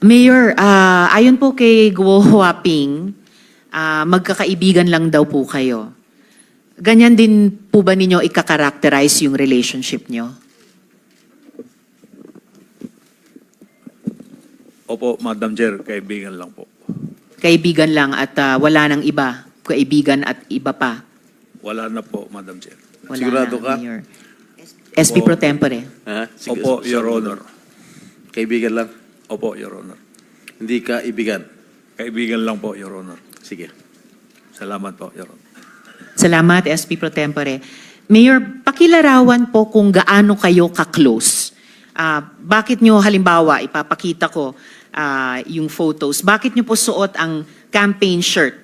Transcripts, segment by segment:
Mayor, ah, ayon po kay Guo Huaping, ah, magkakaibigan lang daw po kayo. Ganyan din po ba ninyo ikakarakterize yung relationship nyo? Opo, Madam Chair, kaibigan lang po. Kaibigan lang at ah, wala nang iba. Kaibigan at iba pa. Wala na po, Madam Chair. Wala Sigurado na, ka? Mayor. SP Pro Tempore. Ha? Sige, Opo, Your Honor. Kaibigan lang. Opo, Your Honor. Hindi ka ibigan. Kaibigan lang po, Your Honor. Sige. Salamat po, Your Honor. Salamat, SP Pro Tempore. Mayor, pakilarawan po kung gaano kayo ka-close. Ah, bakit nyo, halimbawa, ipapakita ko ah, yung photos, bakit nyo po suot ang campaign shirt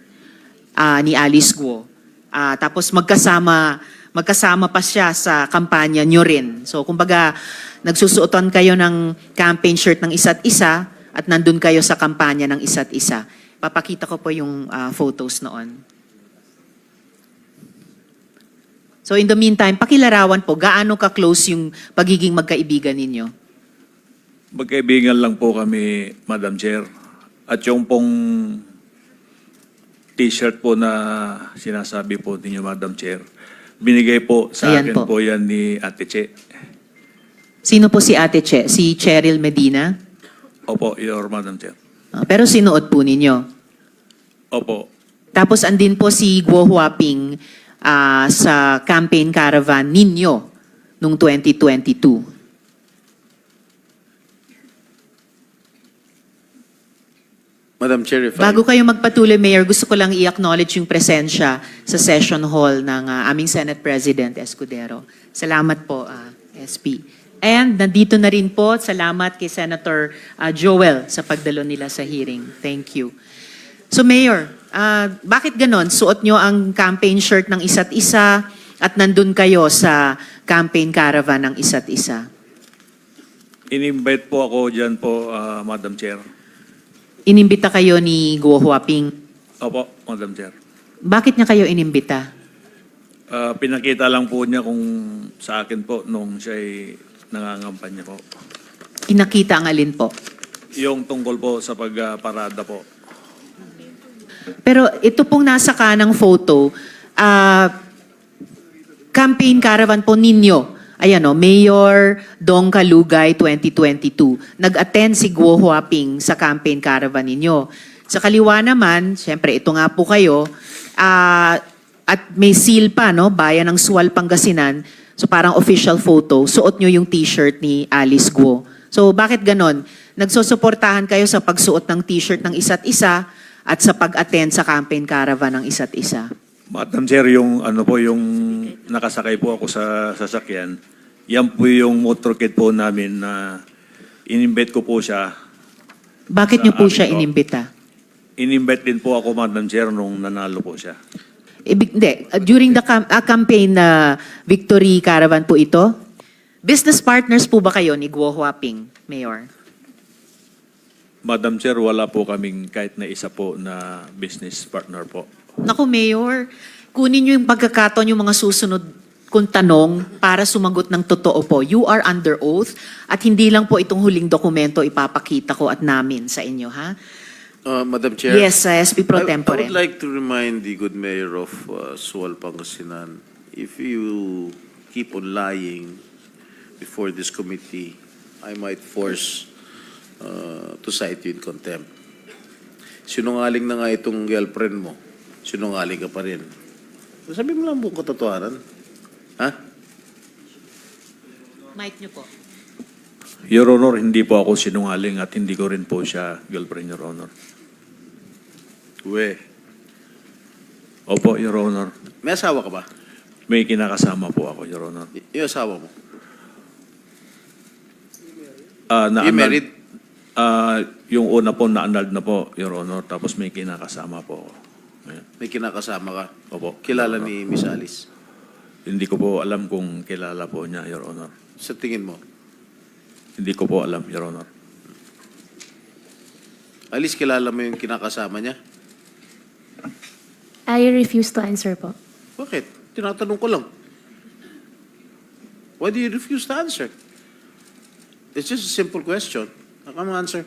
ah, ni Alice Guo? Ah, tapos magkasama, magkasama pa siya sa kampanya nyo rin. So, kumbaga, nagsusuotan kayo ng campaign shirt ng isa't isa at nandun kayo sa kampanya ng isa't isa. Papakita ko po yung ah, photos noon. So in the meantime, pakilarawan po, gaano ka-close yung pagiging magkaibigan ninyo? Magkaibigan lang po kami, Madam Chair. At yung pong t-shirt po na sinasabi po ninyo, Madam Chair, binigay po sa Ayan akin po. po. yan ni Ate Che. Sino po si Ate Che? Si Cheryl Medina? Opo, Your Madam Chair. Ah, pero sinuot po ninyo. Opo, Tapos andin po si Guo Huaping ah, sa campaign caravan ninyo nung 2022. Madam Chair, if Bago I... kayo magpatuloy, Mayor, gusto ko lang i-acknowledge yung presensya sa session hall ng ah, aming Senate President Escudero. Salamat po, ah, SP. And nandito na rin po, salamat kay Senator ah, Joel sa pagdalo nila sa hearing. Thank you. So Mayor, ah, bakit ganon? Suot nyo ang campaign shirt ng isa't isa at nandun kayo sa campaign caravan ng isa't isa. in-invite po ako dyan po, ah, Madam Chair. Inimbita kayo ni Guo Huaping. Opo, Madam Chair. Bakit niya kayo inimbita? Ah, pinakita lang po niya kung sa akin po nung siya ay nangangampanya po. Pinakita ang alin po? Yung tungkol po sa pagparada po. Pero ito pong nasa kanang photo, ah, campaign caravan po ninyo. Ayan o, Mayor Dong Kalugay 2022. Nag-attend si Guo Huaping sa campaign caravan ninyo. Sa kaliwa naman, syempre ito nga po kayo, ah, at may seal pa, no? Bayan ng Sual, Pangasinan. So parang official photo, suot nyo yung t-shirt ni Alice Guo. So bakit ganon? Nagsusuportahan kayo sa pagsuot ng t-shirt ng isa't isa at sa pag-attend sa campaign caravan ng isa't isa. Madam Chair, yung ano po, yung nakasakay po ako sa sasakyan, yan po yung motorcade po namin na in-invite ko po siya. Bakit nyo po siya po. inimbita? In-invite din po ako, Madam Chair, nung nanalo po siya. Ibig, hindi, uh, during the cam- uh, campaign na victory caravan po ito, business partners po ba kayo ni Guo Huaping, Mayor? Madam Chair, wala po kaming kahit na isa po na business partner po. Naku, Mayor, kunin nyo yung pagkakataon yung mga susunod kung tanong para sumagot ng totoo po. You are under oath at hindi lang po itong huling dokumento ipapakita ko at namin sa inyo, ha? Uh, Madam Chair. Yes, uh, SP Pro I- I, Tempore. would like to remind the good mayor of uh, Sual, Pangasinan, if you keep on lying before this committee, I might force uh, to cite you in contempt. Sinungaling na nga itong girlfriend mo. Sinungaling ka pa rin. Sabi mo lang buong katotohanan. Ha? Mic nyo po. Your Honor, hindi po ako sinungaling at hindi ko rin po siya girlfriend, Your Honor. We. Opo, Your Honor. May asawa ka ba? May kinakasama po ako, Your Honor. Y- yung asawa mo? Ah, na You married? Ah, yung una po na-annulled na po, Your Honor. Tapos may kinakasama po ako. May kinakasama ka? Opo. Kilala ni Miss Alice? Hindi ko po alam kung kilala po niya, Your Honor. Sa tingin mo? Hindi ko po alam, Your Honor. Alice, kilala mo yung kinakasama niya? I refuse to answer po. Bakit? Tinatanong ko lang. Why do you refuse to answer? It's just a simple question. How come answer?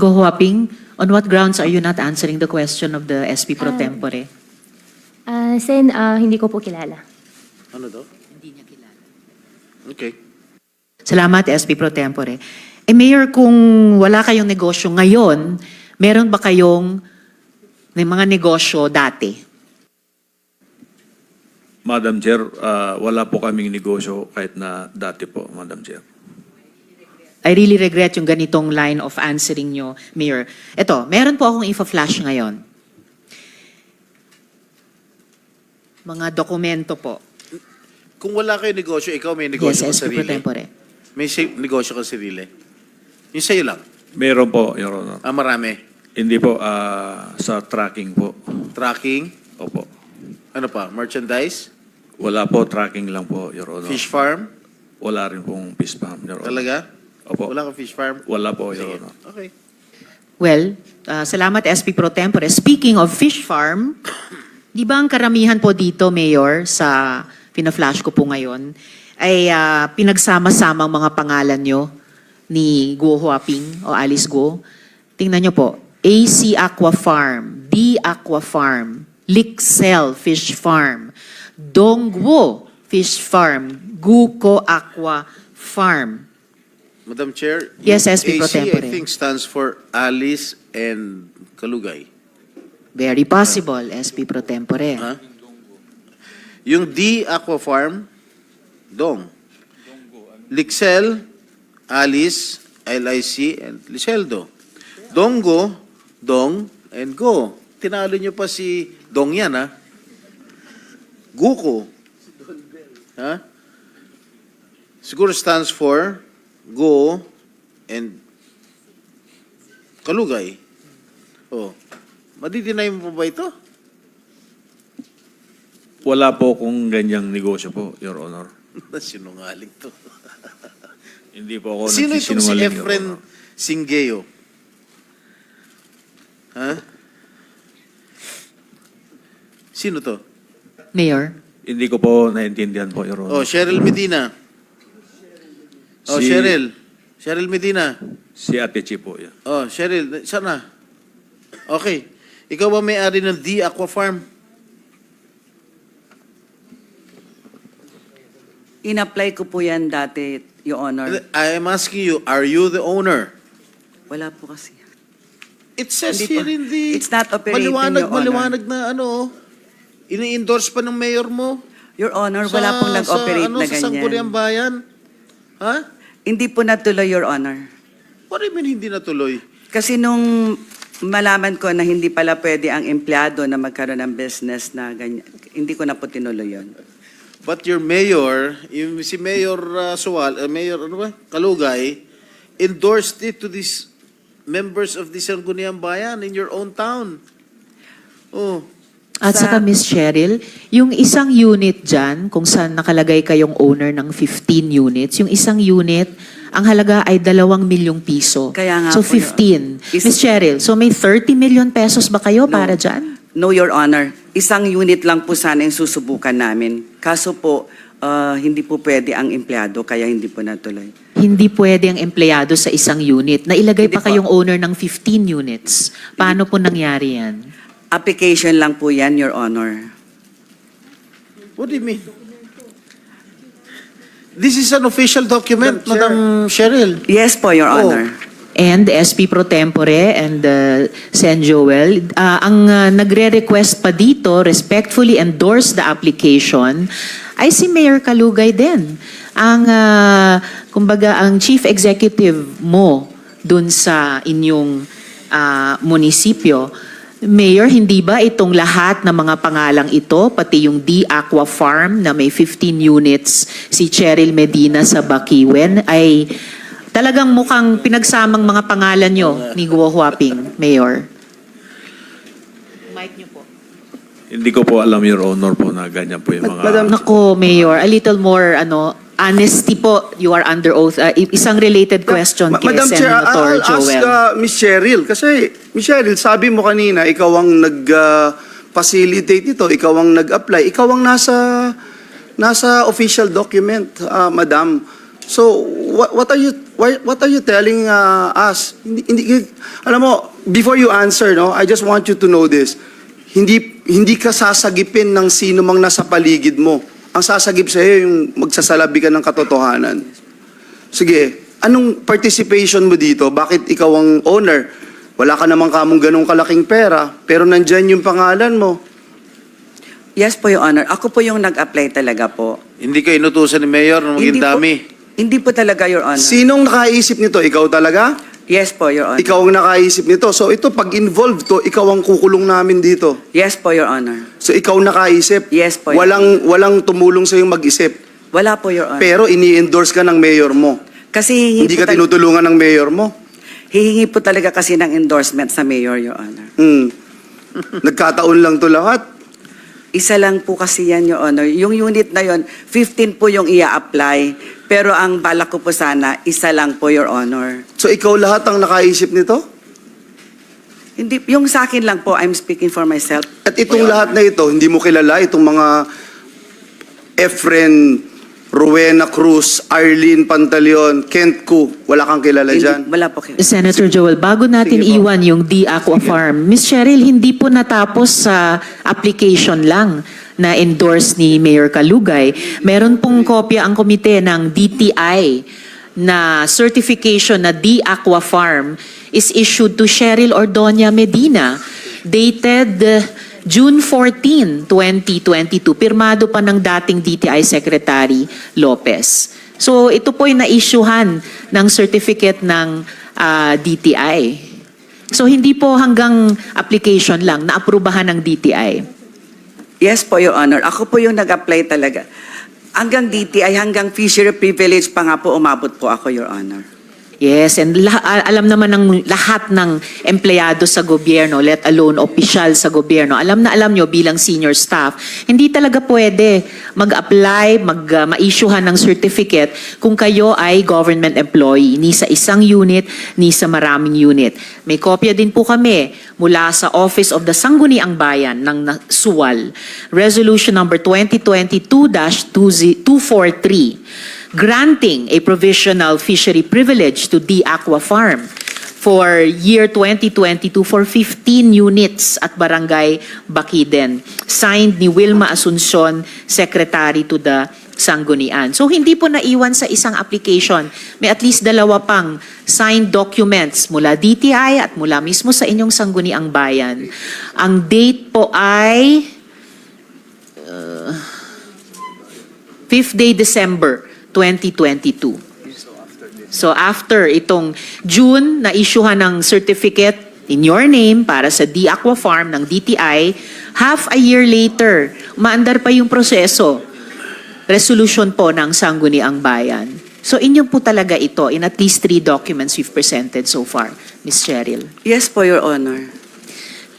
Go Huaping, on what grounds are you not answering the question of the SP pro Ah. tempore? Ah, Sen, ah, hindi ko po kilala. Ano daw? Hindi niya kilala. Okay. Salamat, SP pro tempore. Eh, Mayor, kung wala kayong negosyo ngayon, meron ba kayong may mga negosyo dati? Madam Chair, ah, wala po kaming negosyo kahit na dati po, Madam Chair. I really regret yung ganitong line of answering nyo, Mayor. Ito, meron po akong info-flash ngayon. Mga dokumento po. Kung wala kayo negosyo, ikaw may negosyo yes, ka sarili. tempore. May si- negosyo ka sarili. Yung sa'yo lang. Meron po, Your Honor. Ah, marami. Hindi po, ah, sa tracking po. Tracking. Opo. Ano pa? Merchandise? Wala po, tracking lang po, Your Honor. Fish farm? Wala rin pong fish farm, Your Honor. Talaga? Opo. Wala kang fish farm? Wala po, Your. Honor. Okay. Well, uh, salamat SP Pro Tempore. Speaking of fish farm, di ba ang karamihan po dito, Mayor, sa pina-flash ko po ngayon, ay ah, pinagsama-sama ang mga pangalan nyo ni Guo Huaping o Alice Guo. Tingnan nyo po, AC Aqua Farm, D Aqua Farm, Lixel Fish Farm, Dongguo Fish Farm, Guko Aqua Farm. Madam Chair, Yes, SP pro AC, tempore. I think stands for Alice and Kalugay. Very possible, SP Pro Tempore. Ha? Yung D Aqua Farm, Dong. Lixel, Alice, LIC, and Liceldo. Dongo, Dong, and Go. Tinalo nyo pa si Dong yan, ha? Guko. Ha? Siguro stands for Go and Kalugay. Oh. Madidinay mo ba ito? Wala po kung ganyang negosyo po, Your Honor. Sinungaling to. Hindi po ako Sino itong si nagsisinungaling, Your Efren Honor. Singeo? Ha? Sino to? Mayor? Hindi ko po naintindihan po, Your Oh, Honor. Cheryl Medina. Oh, Si- Cheryl. Cheryl Medina. Si Ate Chi po yan. Oh, Cheryl, sana. Okay. Ikaw ba may-ari ng D Aqua Farm? In-apply ko po yan dati, Your Honor. I am asking you, are you the owner? Wala po kasi. It says Hindi po. here in the... It's not operating, Maliwanag, Your Honor. maliwanag na ano. Ini-endorse pa ng mayor mo. Your Honor, wala pong nag-operate sa, ano, na Sa Sangguniang ganyan. Bayan. Ha? Hindi po natuloy, Your Honor. What do you mean hindi natuloy? Kasi nung malaman ko na hindi pala pwede ang empleyado na magkaroon ng business na ganyan, hindi ko na po tinuloy yun. But your mayor, yung si Mayor uh, Suwal, uh, Mayor ano ba? Kalugay, endorsed it to these members of the Sangguniang Bayan in your own town. Oh, At Sa- saka Miss Cheryl, yung isang unit dyan, kung saan nakalagay kayong owner ng 15 units, yung isang unit, ang halaga ay dalawang milyong piso. Kaya nga so po yun. 15. Is- Miss Cheryl, so may 30 million pesos ba kayo No. para dyan? No, Your Honor. Isang unit lang po sana yung susubukan namin. Kaso po, ah, hindi po pwede ang empleyado, kaya hindi po natuloy. Hindi pwede ang empleyado sa isang unit. Nailagay Hindi pa po. kayong owner ng 15 units. Paano po nangyari yan? Application lang po yan, Your Honor. what do you mean? This is an official document, Madam Cheryl. Yes po, Your Oh. Honor. and SP Pro Tempore and uh, Sen Joel, uh, ang uh, nagre-request pa dito, respectfully endorse the application, ay si Mayor Kalugay din. Ang, uh, kumbaga, ang chief executive mo dun sa inyong uh, munisipyo, Mayor, hindi ba itong lahat ng mga pangalang ito, pati yung D Aqua Farm na may 15 units, si Cheryl Medina sa Bakiwen, ay talagang mukhang pinagsamang mga pangalan nyo ni Guo Huaping, Mayor? Mic nyo po. Hindi ko po alam, Your Honor, po na ganyan po yung mga... Nako, Mayor, a little more ano honesty po. You are under oath. Uh, isang related question Ma- kay Madam Chair, Senator I'll ask uh, Miss Cheryl. Kasi, Miss Cheryl, sabi mo kanina, ikaw ang nag-facilitate ito, ikaw ang nag-apply, ikaw ang nasa, nasa official document, uh, Madam. So, what, what are you why, what are you telling uh, us? Hindi, hindi alam mo, before you answer, no, I just want you to know this. Hindi hindi ka sasagipin ng sino mang nasa paligid mo. Ang sasagip sa iyo yung magsasalabi ka ng katotohanan. Sige, anong participation mo dito? Bakit ikaw ang owner? Wala ka namang kamong ganong kalaking pera, pero nandyan yung pangalan mo. Yes po, Your Honor. Ako po yung nag-apply talaga po. Hindi ka inutusan ni Mayor nung maging Hindi po- dami. Hindi po talaga, Your Honor. Sinong nakaisip nito? Ikaw talaga? Yes po, Your Honor. Ikaw ang nakaisip nito. So ito, pag involved to, ikaw ang kukulong namin dito. Yes po, Your Honor. So ikaw nakaisip. Yes po, Your Walang, walang tumulong sa mag-isip. Wala po, Your Honor. Pero ini-endorse ka ng mayor mo. kasi hihingi Hindi po, ka tal- tinutulungan ng mayor mo. hihingi po talaga kasi ng endorsement sa Mayor, Your Honor. Hmm. Nagkataon lang to lahat. Isa lang po kasi yan, Your Honor. Yung unit na yon, 15 po yung ia-apply. Pero ang balak ko po sana, isa lang po, Your Honor. So ikaw lahat ang nakaisip nito? Hindi, yung sa akin lang po, I'm speaking for myself. At itong lahat na ito, hindi mo kilala itong mga Efren, Rowena Cruz, Arlene Pantaleon, Kent Ku. Wala kang kilala Hindi- dyan? wala po kayo. Senator Joel, bago natin Sige po. iwan yung D Aqua Farm, Miss Cheryl, hindi po natapos sa application lang na endorse ni Mayor Kalugay. Meron pong kopya ang komite ng DTI na certification na D Aqua Farm is issued to Cheryl Ordonia Medina dated uh, June 14, 2022. Pirmado pa ng dating DTI Secretary Lopez. So ito po yung na-issuehan ng certificate ng ah, DTI. So hindi po hanggang application lang, naaprubahan ng DTI. Yes po, Your Honor. Ako po yung nag-apply talaga. Hanggang DTI, hanggang fishery privilege pa nga po umabot po ako, Your Honor. Yes, and alam naman ng lahat ng empleyado sa gobyerno, let alone opisyal sa gobyerno, alam na alam nyo bilang senior staff, hindi talaga pwede mag-apply, mag, uh, ma-issuehan ng certificate kung kayo ay government employee, ni sa isang unit, ni sa maraming unit. May kopya din po kami mula sa Office of the Sangguniang Bayan ng Suwal, Resolution number 2022-243 granting a provisional fishery privilege to D Aqua Farm for year 2022 for 15 units at Barangay Bakiden. Signed ni Wilma Asuncion, Secretary to the Sanggunian. So hindi po naiwan sa isang application. May at least dalawa pang signed documents mula DTI at mula mismo sa inyong Sangguniang Bayan. Ang date po ay 5th day December 2022. So after itong June na issuehan ng certificate in your name para sa D Aqua Farm ng DTI, half a year later, maandar pa yung proseso. Resolution po ng Sangguniang Bayan. So inyo po talaga ito in at least three documents we've presented so far, Ms. Cheryl. Yes po, Your Honor.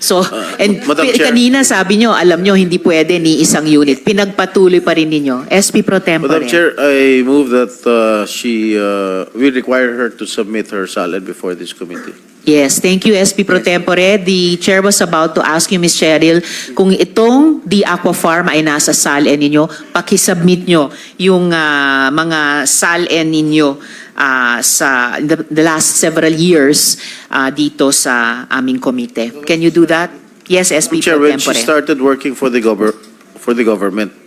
So, and Madam Chair. kanina sabi nyo, alam nyo, hindi pwede ni isang unit. Pinagpatuloy pa rin ninyo. SP Pro Tempore. Madam Chair, I move that uh, she, uh, we require her to submit her salad before this committee. Yes, thank you SP Pro Tempore. The chair was about to ask you, Ms. Cheryl, kung itong The Aqua Farm ay nasa SALN ninyo, pakisubmit nyo yung ah, mga SALN ninyo ah, sa the, the last several years ah, dito sa aming komite. Can you do that? Yes, SP Chair, when she started working for the gover, for the government,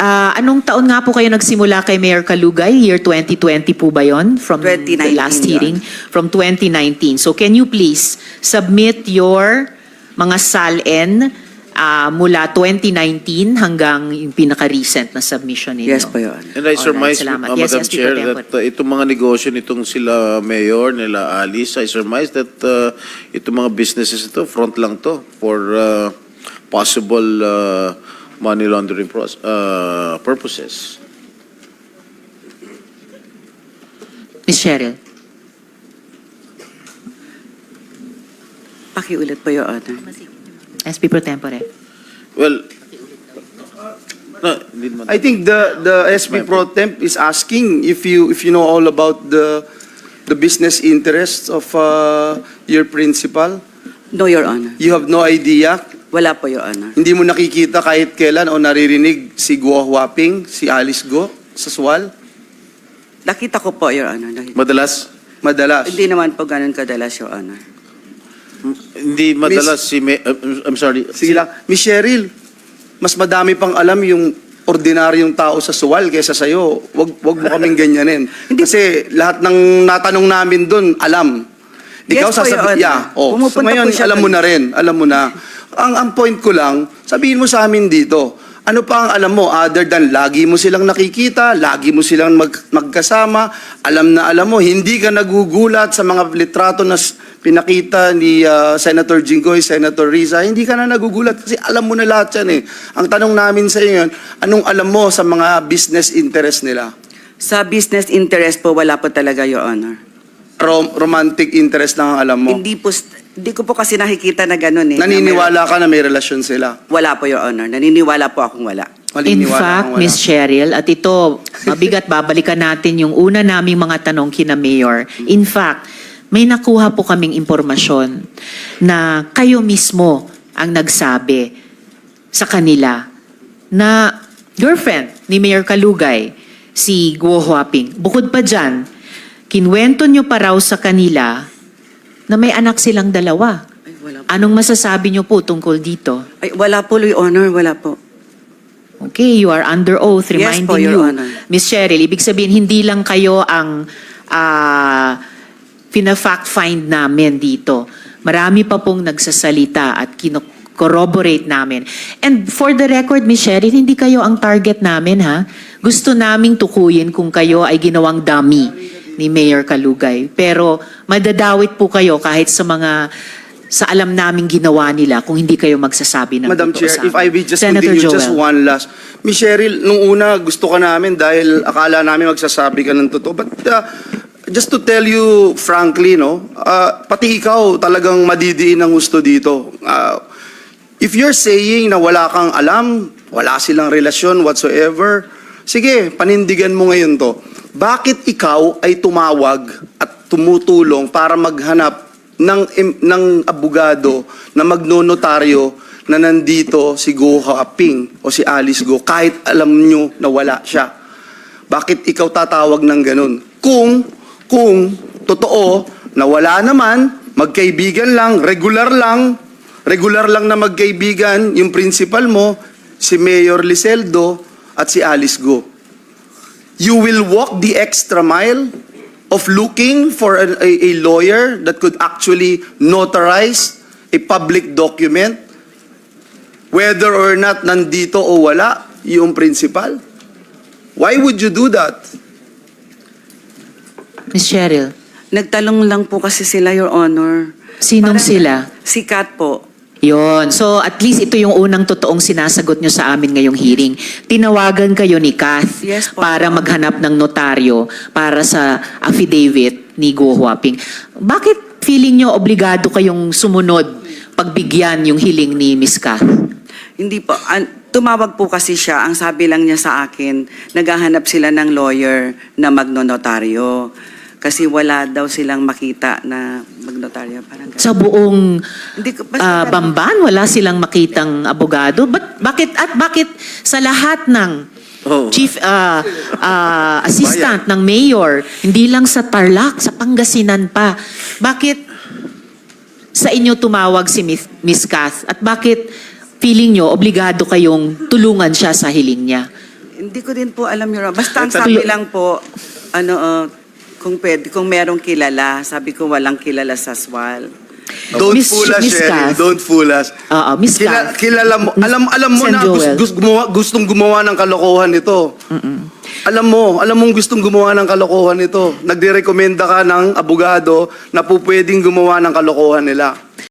Ah, anong taon nga po kayo nagsimula kay Mayor Kalugay? Year 2020 po ba yon? From the 2019 last hearing? From 2019. So can you please submit your mga SALN ah, mula 2019 hanggang yung pinaka-recent na submission ninyo? Yes po, Honor. And I Alright, surmise, uh, Yes, Madam SP Chair, that uh, itong mga negosyo nitong sila Mayor, nila Alice, I surmise that uh, itong mga businesses ito, front lang to for uh, possible uh, money laundering pros- uh, purposes. Ms. Cheryl. Pakiulit po, Your Honor. SP Pro Tempore. Well, no. I think the the SP Pro Temp is asking if you if you know all about the the business interests of uh, your principal. No, Your Honor. You have no idea. Wala po, Your Honor. Hindi mo nakikita kahit kailan o naririnig si Guo Huaping, si Alice Go sa SWAL. Nakita ko po, Your Honor. Nakita. Madalas? Madalas. Hindi naman po ganun kadalas, Your Honor. Hindi madalas si May, uh, I'm sorry. Sige lang. Miss Cheryl, mas madami pang alam yung ordinaryong tao sa suwal kaysa sa'yo. Wag, wag mo kaming ganyanin. Kasi lahat ng natanong namin doon, alam. Ikaw Yes po, Your sasabi, Honor. yeah. Oh, so ngayon, alam mo na rin. Alam mo na. Ang, ang point ko lang, sabihin mo sa amin dito, ano pa ang alam mo other than lagi mo silang nakikita, lagi mo silang mag, magkasama, alam na alam mo, hindi ka nagugulat sa mga litrato na pinakita ni ah, Senator Jinggoy, Senator Riza, hindi ka na nagugulat kasi alam mo na lahat yan eh. Ang tanong namin sa iyo yun, anong alam mo sa mga business interest nila? Sa business interest po, wala po talaga, Your Honor. Rom- romantic interest lang ang alam mo. Hindi po, hindi ko po kasi nakikita na ganun eh. na Naniniwala ka na may relasyon sila. wala po, Your Honor. Naniniwala po akong wala. In fact. Miss Cheryl, at ito, mabigat babalikan natin yung una naming mga tanong kina Mayor. In fact, may nakuha po kaming impormasyon na kayo mismo ang nagsabi sa kanila na girlfriend ni Mayor Kalugay, si Guo Huaping. Bukod pa dyan, kinwento nyo pa raw sa kanila na may anak silang dalawa. Ay, wala po. Anong masasabi nyo po tungkol dito? Ay, wala po, Your Honor. Wala po. Okay, you are under oath Yes reminding po, Your you. Honor. Miss Cheryl, ibig sabihin hindi lang kayo ang ah pina-fact find namin dito. Marami pa pong nagsasalita at kino-corroborate namin. And for the record, Miss Cheryl, hindi kayo ang target namin ha. Gusto naming tukuyin kung kayo ay ginawang dummy ni Mayor Kalugay. Pero madadawit po kayo kahit sa mga sa alam naming ginawa nila kung hindi kayo magsasabi ng Madam Chair, if. I may just Senator continue, Joel. just one last. Miss Cheryl, nung una gusto ka namin dahil akala namin magsasabi ka ng totoo. But uh, just to tell you frankly, no, uh, pati ikaw talagang madidiin ang gusto dito. Uh, if you're saying na wala kang alam, wala silang relasyon whatsoever, sige, panindigan mo ngayon to. Bakit ikaw ay tumawag at tumutulong para maghanap ng ng abogado na magnonotaryo na nandito si Go Aping o si Alice Go kahit alam nyo na wala siya. Bakit ikaw tatawag ng ganun? Kung, kung totoo na wala naman, magkaibigan lang, regular lang, regular lang na magkaibigan, yung principal mo, si Mayor Liseldo at si Alice Go. You will walk the extra mile of looking for a, a, a lawyer that could actually notarize a public document, whether or not nandito o wala yung principal. Why would you do that? Miss Cheryl, Nagtalong lang po kasi sila, Your Honor. sinong Parang- sila? Si Kat po. Yon. So at least ito yung unang totoong sinasagot nyo sa amin ngayong hearing. Tinawagan kayo ni Kath Yes po. para maghanap ng notaryo para sa affidavit ni Go Huaping. Bakit feeling nyo obligado kayong sumunod pagbigyan yung hiling ni Miss Kath? Hindi po. An- tumawag po kasi siya. Ang sabi lang niya sa akin, naghahanap sila ng lawyer na magnonotaryo. Kasi wala daw silang makita na magnotaryo. Parang ganun. Sa buong Hindi ko, ah, Bamban, wala silang makitang abogado. But bakit at bakit sa lahat ng Oh. chief ah, ah, assistant ng mayor, hindi lang sa Tarlac, sa Pangasinan pa. Bakit sa inyo tumawag si Miss, Miss Kath? At bakit feeling nyo obligado kayong tulungan siya sa hiling niya? Hindi ko din po alam, Your Honor. Basta ang sabi lang po, ano, uh, kung pwede, kung merong kilala, sabi ko walang kilala sa SWAL. Don't Miss- fool us, Miss. Kath. Don't fool us. Oo, Miss Kila- Kath. kilala mo, alam, alam mo Sen. na Joel. gust, gumawa, gustong gumawa ng kalokohan ito. Alam mo, alam mong gustong gumawa ng kalokohan ito. Nagdirekomenda ka ng abogado na po pwedeng gumawa ng kalokohan nila.